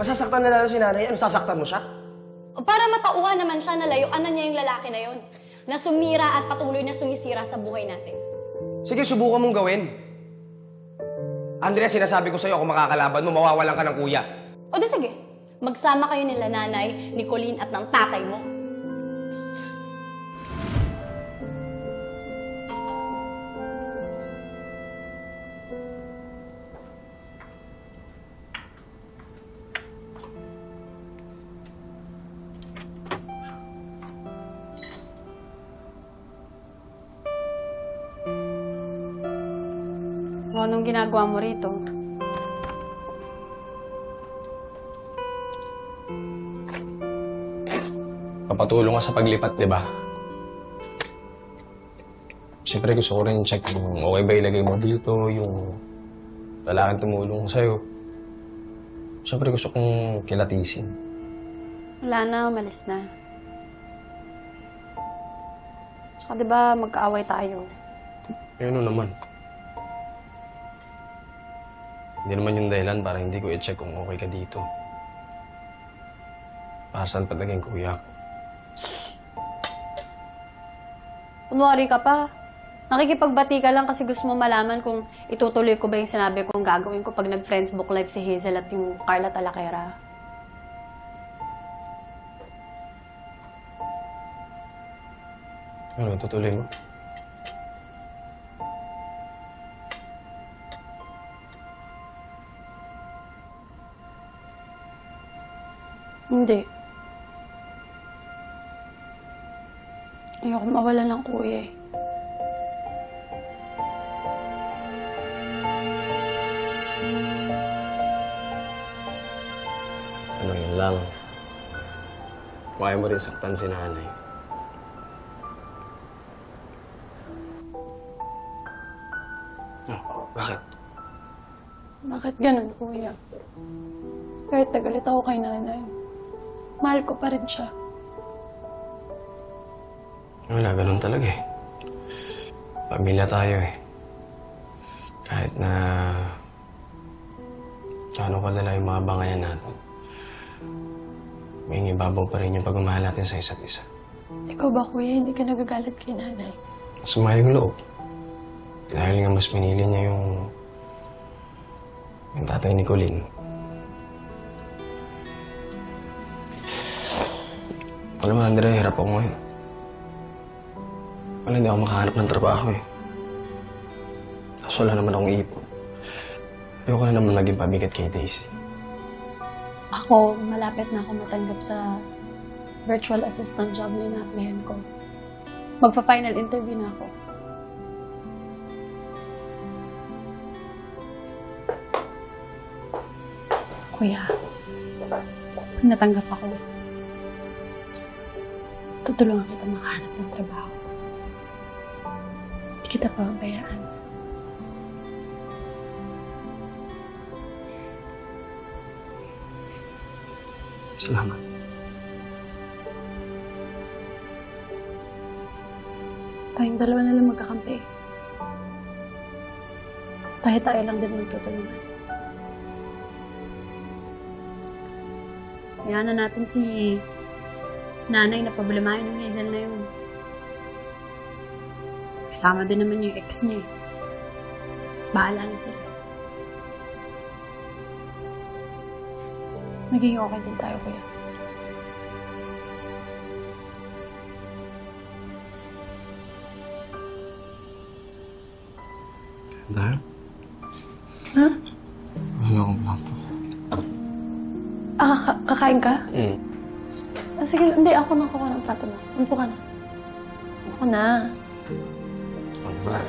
Masasaktan na lalo si nanay. Ano, sasaktan mo siya? O para matauhan naman siya na layuan na niya yung lalaki na yon na sumira at patuloy na sumisira sa buhay natin. Sige, subukan mong gawin. Andrea, sinasabi ko sa'yo, kung makakalaban mo, mawawalan ka ng kuya. O di sige, magsama kayo nila nanay, ni Colleen at ng tatay mo. O anong ginagawa mo rito? Papatulong ka sa paglipat, di ba? Siyempre gusto ko rin check kung okay ba ilagay mo dito, yung lalaking tumulong sa'yo. Siyempre gusto kong kilatisin. Wala na, umalis na. Tsaka di ba magkaaway tayo? Eh, ano naman? Hindi naman yung dahilan para hindi ko i-check kung okay ka dito. Para saan pa naging kuya ko? Kunwari ka pa. Nakikipagbati ka lang kasi gusto mo malaman kung itutuloy ko ba yung sinabi kong gagawin ko pag nag-friends book live si Hazel at yung Carla Talakera. Ano, tutuloy mo? Hindi. Ayoko mawala ng kuya eh. Ano yun lang. Kaya mo rin saktan si nanay. Oh, bakit? Bakit ganun, kuya? Kahit nagalit ako kay nanay, mahal ko pa rin siya. Wala, ganun talaga eh. Pamilya tayo eh. Kahit na... Ano kadala yung mga bangayan natin. May ibabaw pa rin yung pagmamahal natin sa isa't isa. Ikaw ba, kuya, hindi ka nagagalit kay nanay? Sumayong loob. Dahil nga mas pinili niya yung... yung tatay ni Colleen. Alam mo, Andre, hirap ako ngayon. Wala, hindi ako makahanap ng trabaho eh. Tapos wala naman akong ipon. Ayoko na naman naging pabigat kay Daisy. Ako, malapit na ako matanggap sa virtual assistant job na ina-applyan ko. Magpa-final interview na ako. Kuya, natanggap ako, tutulungan kita makahanap ng trabaho. Hindi kita pababayaan. Salamat. Tayong dalawa na lang magkakampi. Tayo-tayo lang din magtutulungan. Kaya na natin si nanay na problemahin ng Hazel na yun. Kasama din naman yung ex niya eh. Bahala na sila. Magiging okay din tayo, kuya. Dahil? Ha? Wala akong plato. Ah, kaka- kakain ka? Hmm. Ah, sige, hindi. Ako kuha ng plato mo. Umpo ka na. Ako na. Ano ba?